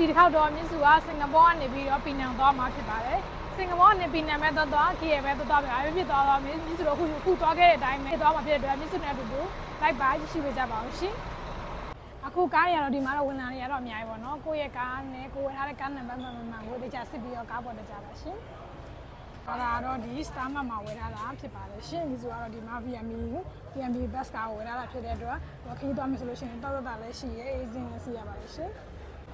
ဒီတစ်ခေါက်တော့မြစ်စုကစင်ကာပူကနေပြီးတော့ပီနန်သွားမှာဖြစ်ပါတယ်စင်ကာပူကနေပီနန်ပဲသွားသွား KL ပဲသွားသွားပဲအဲ့ဖြစ်သွားတော့မြစ်စုတော့အခုအခုသွားခဲ့တဲ့အတိုင်းပဲသွားမှာဖြစ်တဲ့အတွက်မြစ်စုနဲ့အတူတူလိုက်ပါရှိပေးကြပါအောင်ရှင်အခုကားရတော့ဒီမှာတော့ဝန်လာရတော့အများကြီးပေါ့နော်ကိုယ့်ရဲ့ကားနဲ့ကိုယ်ဝယ်ထားတဲ့ကားနံပါတ်မှန်မှန်မှန်ကိုတခြားစစ်ပြီးတော့ကားပေါ်တက်ကြပါရှင်အဲ့ဒါတော့ဒီ Star Map မှာဝယ်ထားတာဖြစ်ပါတယ်ရှင်ဒီဆိုကတော့ဒီမှာ VME ကို VME bus ကားကိုဝယ်ထားတာဖြစ်တဲ့အတွက်ခရီးသွားမယ်ဆိုလို့ရှိရင်တောက်တော့တာလည်းရှိရဲ agent လည်းစီရပါတယ်ရှင်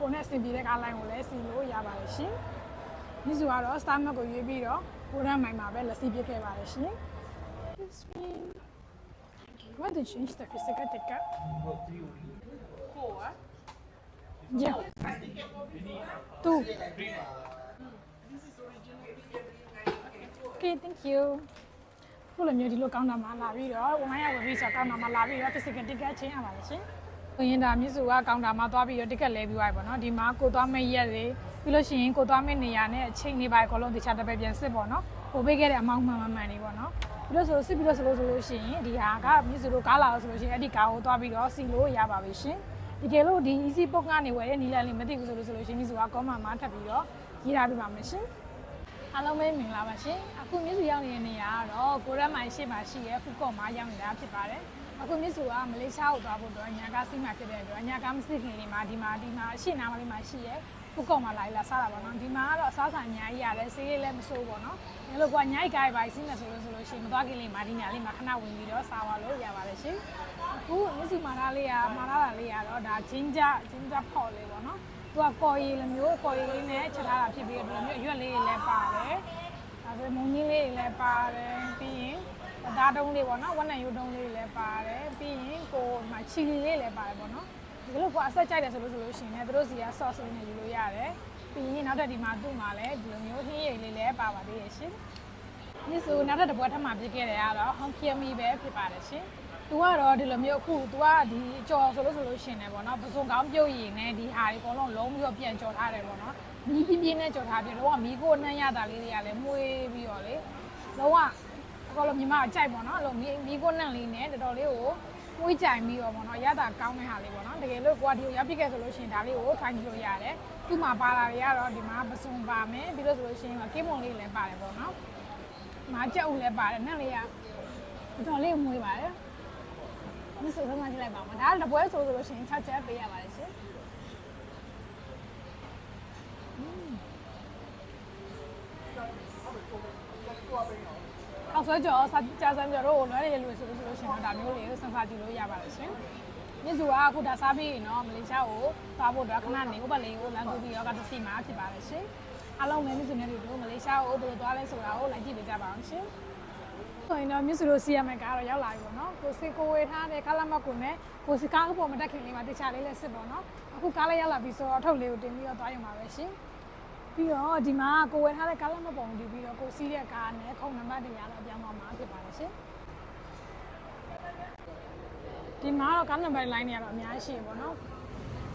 ကိုနဲ့အဆင်ပြေတဲ့ကားလိုင်းကိုလည်းစီလို့ရပါတယ်ရှင်ဒီဆိုကတော့ Star Map ကိုရွေးပြီးတော့ကိုရမ်းမိုင်မှာပဲလက်စီပြစ်ခဲ့ပါတယ်ရှင် Excuse me Want to change the physical ticket? Four. Yeah. Two. Okay, thank you. ခုလိုမျိုးဒီလိုကောင်းတာမှလာပြီးတော့ဝိုင်းရဝယ်ပြီးဆိုတော့ကောင်းတာမှလာပြီးတော့ physical ticket ချင်းရပါလေရှင်။ ကိုရင်ဒါမြစ်စုကကောင်းတာမှသွားပြီးတော့ ticket လဲပြီးသွားပြီပေါ့နော်။ဒီမှာကိုသွားမဲ့ရက်တွေပြီးလို့ရှိရင်ကိုသွားမဲ့နေရာနဲ့အချိန်တွေပါအကုန်လုံးတခြားတစ်ပဲပြန်စစ်ပေါ့နော်။ကိုပေးခဲ့တဲ့အမောင်းမှန်မှန်မှန်တွေပေါ့နော်။ပြီးတော့ဆိုစစ်ပြီးတော့ဆိုလို့ဆိုလို့ရှိရင်ဒီဟာကမြစ်စုတို့ကားလာလို့ဆိုလို့ရှိရင်အဲ့ဒီကားကိုသွားပြီးတော့စီလို့ရပါပြီရှင်။ဒီကယ်လို့ဒီ easy book ကနေဝယ်တဲ့နီလန်လေးမသိဘူးဆိုလို့ဆိုလို့ရှိရင်မြစ်စုက comment မှာထပ်ပြီးတော့ရေးထားပြပါမယ်ရှင်။အားလုံးပဲမင်္ဂလာပါရှင်အခုမြစ်စုရောက်နေတဲ့နေရာကတော့ကိုရက်မိုင်ရှိမှရှိရဲဖူကော့မှာရောက်နေတာဖြစ်ပါတယ် အခုမြစ်စုကမလေးရှားကိုသွားဖို့တော့ညာကစီးမှဖြစ်တဲ့အတွက်ညာကမစစ်ခင်လေးမှာဒီမှာဒီမှာအရှိနာမလေးမှာရှိရဲဖူကော့မှာလာလာစားတာပေါ့နော်ဒီမှာကတော့အစားအစာအများကြီးရတယ်ဆေးလေးလည်းမစိုးပေါ့နော်ဒါလို့ကညာကြီးကားပါစီးမယ်ဆိုလို့ဆိုလို့ရှိရင်မသွားခင်လေးမှာဒီညာလေးမှာခဏဝင်ပြီးတော့စားပါလို့ရပါတယ်ရှင်အခုမြစ်စုမှာထားလေးကမှာထားတာလေးကတော့ဒါဂျင်းကြဂျင်းကြဖော်လေးပေါ့နော်သူကကော်ရည်လိုမျိုးကော်ရည်လေးနဲ့ချက်ထားတာဖြစ်ပြီးတော့ဒီလိုမျိုးအရွက်လေးတွေလည်းပါတယ်ဒါဆိုမုံကြီးလေးတွေလည်းပါတယ်ပြီးရင် ဒါတုံးလေးပေါ့နော်ဝက်နံရိုးတုံးလေးတွေလည်းပါတယ်ပြီးရင်ကိုမှချီလီလေးလည်းပါတယ်ပေါ့နော်ဒီလိုကအဆက်ကြိုက်တယ်ဆိုလို့ဆိုလို့ရှိရင်လည်းတို့စီက sauce လေးနဲ့ယူလို့ရတယ်ပြီးရင်နောက်ထပ်ဒီမှာသူ့မှာလည်းဒီလိုမျိုးဟင်းရည်လေးလည်းပါပါသေးရဲ့ရှင်ဒီဆိုနောက်ထပ်တစ်ပွဲထပ်မှာပြစ်ခဲ့တယ်ကတော့ home care me ပဲဖြစ်ပါတယ်ရှင်သူကတော့ဒီလိုမျိုးအခု तू ကဒီကြော်ဆိုလို့ဆိုလို့ရှင်တယ်ပေါ့နော်ပစုံကောင်းပြုတ်ရည်နဲ့ဒီဟာတွေအကုန်လုံးလုံးပြီးတော့ပြန်ကြော်ထားတယ်ပေါ့နော်မီးပြင်းပြင်းနဲ့ကြော်ထားပြီးတော့မီးကိုနှမ်းရတာလေးတွေကလည်းမှုေးပြီးတော့လေလုံးဝ အကောင်လုံးမြမအကြိုက်ပေါ့နော်အဲ့လိုမီးမီးကိုနှံလေးနဲ့တော်တော်လေးကိုမွေးကြိုင်ပြီးတော့ပေါ့နော်ရတာကောင်းတဲ့ဟာလေးပေါ့နော်တကယ်လို့ကိုကဒီကိုရောက်ပြစ်ခဲ့ဆိုလို့ရှင်ဒါလေးကို try ကြည့်လို့ရတယ်သူ့မှာပါလာတွေကတော့ဒီမှာပစုံပါမယ်ပြီးလို့ဆိုလို့ရှင်ကေမွန်လေးလည်းပါတယ်ပေါ့နော်ဒီမှာကြောက်လည်းပါတယ်နှံလေးကတော်တော်လေးမွေးပါတယ်မဆိုဆုံးမကြည့်လိုက်ပါဦး။ဒါကတပွဲဆိုဆိုလို့ရှိရင်6ချက်ပေးရပါတယ်ရှင်။ ဆွဲကြော်စာကြာစံကြော်တို့လွယ်ရည်လွယ်ဆိုလို့ဆိုလို့ရှိရင်ဒါမျိုးလေးကိုစမ်းစာကြည့်လို့ရပါတယ်ရှင်။မြစ်စုကအခုဒါစားပြီးရင်တော့မလေးရှားကိုသွားဖို့အတွက်ခဏနေဥပလေးကိုလမ်းကူပြီးတော့ကတစီမှာဖြစ်ပါတယ်ရှင်။အားလုံးပဲမြစ်စုနဲ့တို့မလေးရှားကိုဘယ်လိုသွားလဲဆိုတာကိုလိုက်ကြည့်ပေးကြပါအောင်ရှင်။ဆိုရင်တော့မြစ်စုလို့စီရမယ်ကားတော့ရောက်လာပြီပေါ့နော်ကိုစီကိုဝေထားတဲ့ကားလက်မှတ်ကိုနဲ့ကိုစီကားအပေါ်မတက်ခင်လေးမှာတခြားလေးလည်းစစ်ပေါ့နော်အခုကားလေးရောက်လာပြီဆိုတော့အထုပ်လေးကိုတင်ပြီးတော့သွားရုံပါပဲရှင် ပြီးတော့ဒီမှာကိုဝေထားတဲ့ကားလက်မှတ်ပုံတည်ပြီးတော့ကိုစီးတဲ့ကားနဲ့ခုံနံပါတ်တွေရတော့ပြောင်းသွားမှာဖြစ်ပါလို့ရှင်ဒီမှာတော့ကားနံပါတ်လိုင်းတွေကတော့အများကြီးရှိရပေါ့နော်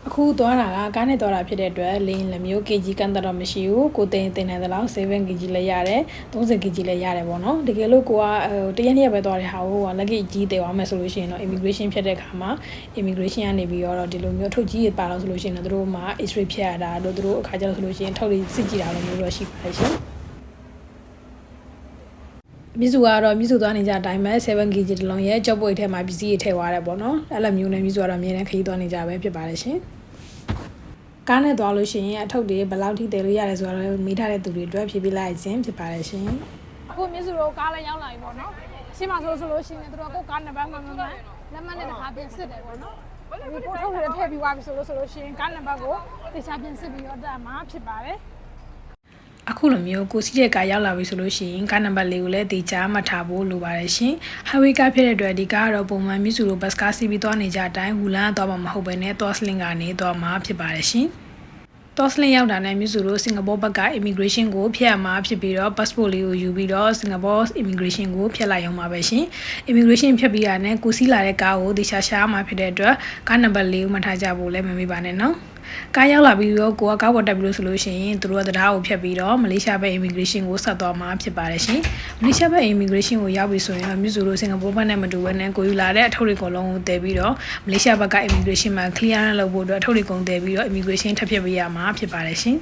အခုသွားတာကကားနဲ့သွားတာဖြစ်တဲ့အတွက်လင်းလက်မျိုး kg ကန်တတော့မရှိဘူးကိုသိန်းတင်နေသလောက် 7kg လည်းရတယ် 30kg လည်းရတယ်ပေါ့နော်တကယ်လို့ကိုကဟိုတရက်နေ့ပဲသွားတဲ့ဟာကိုကလက်ကိကြီးတည်သွားမယ်ဆိုလို့ရှိရင်တော့ immigration ဖြတ်တဲ့အခါမှာ immigration ကနေပြီးတော့ဒီလိုမျိုးထုတ်ကြီးပါတော့ဆိုလို့ရှိရင်တော့တို့မှာ x-ray ဖြတ်ရတာတို့တို့အခါကျတော့ဆိုလို့ရှိရင်ထုတ်လေးစစ်ကြည့်တာလိုမျိုးတော့ရှိပါတယ်ရှင်မြစုကတော့မြစုသွားနေကြအတိုင်းပဲ 7kg တလုံးရဲ့ကြော့ပွေထဲမှာပစ္စည်းတွေထည့်သွားတယ်ပေါ့နော်အဲ့လိုမျိုးနဲ့မြစုကတော့အမြဲတမ်းခရီးသွားနေကြပဲဖြစ်ပါတယ်ရှင် ကားနဲ့သွားလို့ရှိရင်အထုပ်တွေဘယ်လောက်ထိတည်လို့ရတယ်ဆိုတော့မိထားတဲ့သူတွေအတွက်ဖြည့်ပြလိုက်ခြင်းဖြစ်ပါတယ်ရှင်အခုမြစ်စုတို့ကားလည်းရောက်လာပြီပေါ့နော်ရှင်းမှာဆိုဆိုလို့ရှိရင်တို့ကကိုကားနံပါတ်မှန်မှန်မှန်လက်မှတ်နဲ့တစ်ခါပြန်စစ်တယ်ပေါ့နော်ဒီကိုထုတ်ရထည့်ပြီးသွားပြီဆိုလို့ဆိုလို့ရှိရင်ကားနံပါတ်ကိုတခြားပြန်စစ်ပြီးတော့တက်မှာဖြစ်ပါတယ် အခုလိုမျိုးကိုစီးတဲ့ကားရောက်လာပြီဆိုလို့ရှိရင်ကားနံပါတ်လေးကိုလည်းတေချာမှတ်ထားဖို့လိုပါတယ်ရှင်။ highway ကားဖြစ်တဲ့အတွက်ဒီကားကတော့ပုံမှန်မြစ်စုလိုဘတ်ကားစီးပြီးသွားနေကြအတိုင်းဟူလန်းသွားမှာမဟုတ်ဘဲနဲ့သွားစလင်ကနေသွားမှာဖြစ်ပါတယ်ရှင်။တော့စလင်ရောက်တာနဲ့မြစ်စုတို့စင်ကာပူဘက်က immigration ကိုဖျက်မှာဖြစ်ပြီးတော့ passport လေးကိုယူပြီးတော့စင်ကာပူ immigration ကိုဖျက်လိုက်အောင်ပါပဲရှင်။ immigration ဖျက်ပြီးရတဲ့ကိုစီးလာတဲ့ကားကိုတေချာရှာမှာဖြစ်တဲ့အတွက်ကားနံပါတ်လေးကိုမှတ်ထားကြဖို့လည်းမမေ့ပါနဲ့နော်။ ကားရောက်လာပြီးတော့ကိုကကားပေါ်တက်ပြီးလို့ဆိုလို့ရှိရင်သူတို့ကတရားကိုဖျက်ပြီးတော့မလေးရှားဘက် immigration ကိုဆက်သွားမှာဖြစ်ပါတယ်ရှင်မလေးရှားဘက် immigration ကိုရောက်ပြီဆိုရင်တော့မြို့စုလိုစင်ကာပူဘက်နဲ့မတူဘဲနဲ့ကိုယူလာတဲ့အထုပ်တွေအကုန်လုံးကိုတည်ပြီးတော့မလေးရှားဘက်က immigration မှာ clearance လုပ်ဖို့အတွက်အထုပ်တွေကုန်တည်ပြီးတော့ immigration ထပ်ဖြစ်ပေးရမှာဖြစ်ပါတယ်ရှင်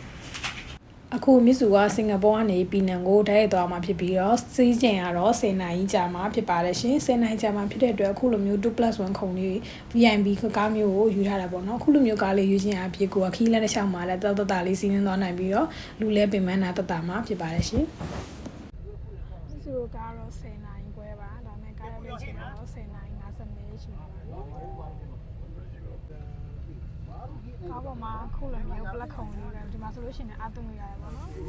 အခုမြစ်စုကစင်ကာပူကနေပြည်နံကိုတိုက်ရိုက်သွားမှာဖြစ်ပြီးတော့စီးကျင်ကတော့10နာရီကြာမှာဖြစ်ပါတယ်ရှင်10နာရီကြာမှာဖြစ်တဲ့အတွက်အခုလိုမျိုး 2+1 ခုံလေး VIP ကားမျိုးကိုယူထားတာပေါ့နော်အခုလိုမျိုးကားလေးယူခြင်းအဖြစ်ကိုကခီးလက်တစ်ချောင်းမှာလည်းတတ်တတ်တာလေးစီးနှင်းသွားနိုင်ပြီးတော့လူလဲပင်မနာတတ်တာမှာဖြစ်ပါတယ်ရှင်ဒီဆိုကတော့10နိုင်ခွဲပါဒါပေမဲ့ကားရောက်တဲ့အချိန်ကတော့10နိုင်50မိနစ်ရှိပါပြီ ကားပေါ်မှာခုလည်းမျိုးပလက်ခုံလေးပဲဒီမှာဆိုလို့ရှိရင်အသွင်းလို့ရတယ်ပေါ့နော်ဒီ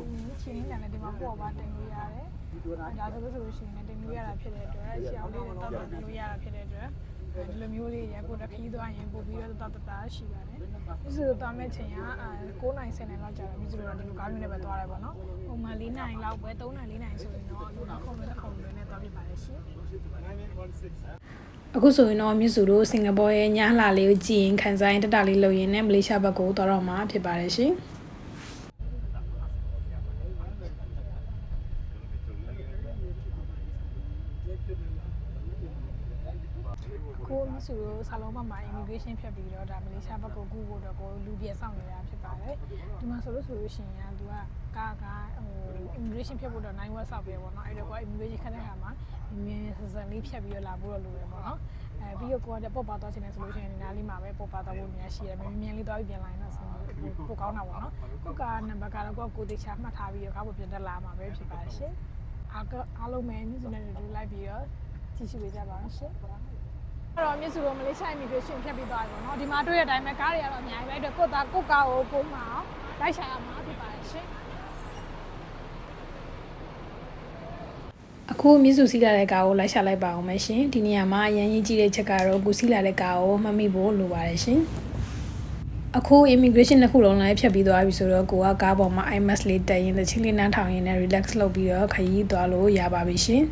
ချင်းနေတယ်လည်းဒီမှာပေါ့ပါတင်လို့ရတယ်ဒါဆိုလို့ဆိုလို့ရှိရင်တင်လို့ရတာဖြစ်တဲ့အတွက်ရှောင်းလေးနဲ့တောက်တောက်လို့ရတာဖြစ်တဲ့အတွက် ဒီလိုမျိုးလေးရကိုတက်ခီးသွားရင်ပို့ပြီးတော့တောက်တတာရှိပါတယ်ဒီဆိုတော့မဲ့ချိန်က9နိုင်10နိုင်လောက်ကြာတယ်ဒီဆိုတော့ဒီလိုကားမျိုးနဲ့ပဲသွားတယ်ပေါ့နော်ပုံမှန်4နိုင်လောက်ပဲ3နိုင်4နိုင်ဆိုရင်တော့အခုံနဲ့ခုံတွေနဲ့သွားပြပါတယ်ရှင်အခုဆိုရင်တော့မြစ်စုတို့စင်ကာပူရဲ့ညလှလေးကိုကြည့်ရင်ခန်းစားရင်တက်တာလေးလုပ်ရင်းနဲ့မလေးရှားဘက်ကိုသွားတော့မှာဖြစ်ပါတယ်ရှင် ကိုမြစ်စုတို့ဆာလုံးဘက်မှာ immigration ဖြတ်ပြီးတော့ဒါမလေးရှားဘက်ကိုကူဖို့တော့ကိုလူပြည့်ဆောင်နေတာဖြစ်ပါတယ်ဒီမှာဆိုလို့ဆိုလို့ရှိရင်ကသူကကားကဟို immigration ဖြတ်ဖို့တော့9 web ဆောက်ပြပေါ့နော်အဲ့တော့ကို immigration ခက်တဲ့ခါမှာမြင်စစလေးဖြတ်ပြီးတော့လာဖို့တော့လိုရပေါ့နော်အဲပြီးတော့ကိုကပေါ့ပါသွားချင်တယ်ဆိုလို့ရှိရင်ဒီနားလေးမှာပဲပေါ့ပါသွားဖို့နေရာရှိတယ်မြင်မြင်လေးသွားပြီးပြန်လာရင်တော့ဆင်ပိုကောင်းတာပေါ့နော်ကိုကနံပါတ်ကတော့ကိုကိုတေချာမှတ်ထားပြီးတော့ကားပေါ်ပြန်တက်လာမှာပဲဖြစ်ပါတယ်ရှင်အားအားလုံးပဲမြစ်စုနဲ့တူလိုက်ပြီးတော့ကြည့်ရှုပေးကြပါအောင်ရှင် အဲ့တော့မြစ်စုတို့မလေးရှား immigration ဖြတ်ပြီးသွားပြီပေါ့နော်ဒီမှာတွေ့တဲ့အတိုင်းပဲကားတွေကတော့အများကြီးပဲအဲ့တော့ကိုသားကိုကားကိုကိုမှအောင်လိုက်ရှာရမှာဖြစ်ပါတယ်ရှင်အခုမြစ်စုစီးလာတဲ့ကားကိုလိုက်ရှာလိုက်ပါအောင်မယ်ရှင်ဒီနေရာမှာအရင်ကြီးကြီးတဲ့ချက်ကတော့ကိုစီးလာတဲ့ကားကိုမှတ်မိဖို့လိုပါတယ်ရှင်အခု immigration တစ်ခုလုံးလည်းဖြတ်ပြီးသွားပြီဆိုတော့ကိုကကားပေါ်မှာ IMAX လေးတက်ရင်တချင်းလေးနှမ်းထောင်ရင်းနဲ့ relax လုပ်ပြီးတော့ခရီးသွားလို့ရပါပြီရှင်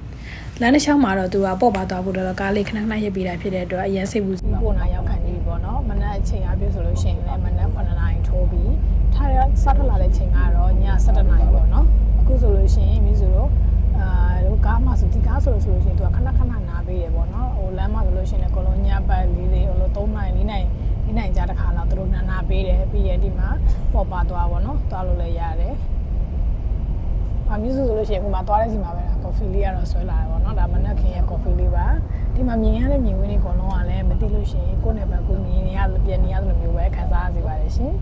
လမ်းတစ်လျှောက်မှာတော့သူကပေါ့ပါသွားဖို့တော့ကားလေးခဏခဏရပ်ပြီးတာဖြစ်တဲ့အတွက်အရင်စိတ်ပူပို့နာရောက်ခံနေပြီပေါ့နော်မနက်အချိန်အပြည့်ဆိုလို့ရှိရင်လည်းမနက်9နာရီထိုးပြီးထားရစထွက်လာတဲ့ချိန်ကတော့ည7နာရီပေါ့နော်အခုဆိုလို့ရှိရင်မိစုတို့အာတို့ကားမှဆိုဒီကားဆိုလို့ဆိုလို့ရှိရင်သူကခဏခဏနားပေးတယ်ပေါ့နော်ဟိုလမ်းမှာဆိုလို့ရှိရင်လည်းကိုလုံးညပတ်လေးလေးဟိုလို3နိုင်4နိုင်4နိုင်ကြာတစ်ခါတော့သူတို့နာနာပေးတယ်ပြီးရင်ဒီမှာပေါ်ပါသွားပေါ့နော်သွားလို့လည်းရတယ်အမျိုးစုဆိုလို့ရှိရင်ဟိုမှာသွားတဲ့စီမှာပဲ ကော်ဖီလေးကတော့ဆွဲလာတယ်ပေါ့နော်ဒါမနက်ခင်းရဲ့ကော်ဖီလေးပါဒီမှာမြင်ရတဲ့မြင်ကွင်းတွေအကုန်လုံးကလည်းမသိလို့ရှိရင်ကိုယ့်နယ်ပယ်ကိုမြင်နေရလို့ပြန်နေရလို့မျိုးပဲခံစားရစေပါတယ်ရှင်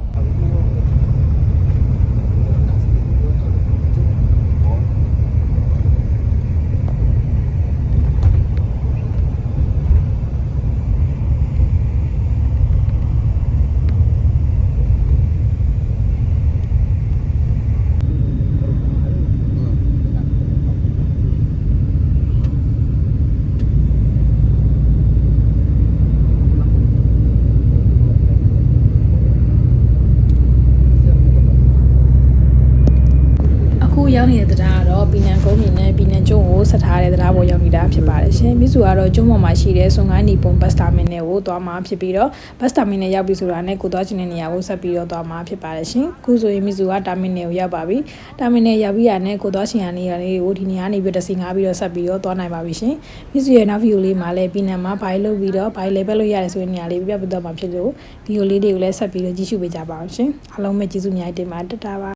ရောက်နေတဲ့တရားကတော့ပီနန်ကုန်းမြင်နဲ့ပီနန်ကျွန်းကိုဆက်ထားတဲ့တရားပေါ်ရောက်နေတာဖြစ်ပါတယ်ရှင်မြစ်စုကတော့ကျွန်းပေါ်မှာရှိတဲ့ဆွန်ကိုင်းနီပုံဘတ်စတာမင်နယ်ကိုသွားမှာဖြစ်ပြီးတော့ဘတ်စတာမင်နယ်ရောက်ပြီဆိုတာနဲ့ကိုသွားချင်တဲ့နေရာကိုဆက်ပြီးတော့သွားမှာဖြစ်ပါတယ်ရှင်အခုဆိုရင်မြစ်စုကတာမင်နယ်ကိုရောက်ပါပြီတာမင်နယ်ရောက်ပြီးရတဲ့ကိုသွားချင်တဲ့နေရာလေးကိုဒီနေရာနေပြီးတစီငါပြီးတော့ဆက်ပြီးတော့သွားနိုင်ပါပြီရှင်မြစ်စုရဲ့နောက်ဗီဒီယိုလေးမှာလည်းပီနန်မှာဘိုင်လုပ်ပြီးတော့ဘိုင်လေဘက်လို့ရတယ်ဆိုတဲ့နေရာလေးပြပြပြတော့မှာဖြစ်လို့ဗီဒီယိုလေးတွေကိုလည်းဆက်ပြီးတော့ကြည့်ရှုပေးကြပါအောင်ရှင်အားလုံးပဲကျေးဇူးအများကြီးတင်ပါတယ်တတာပါ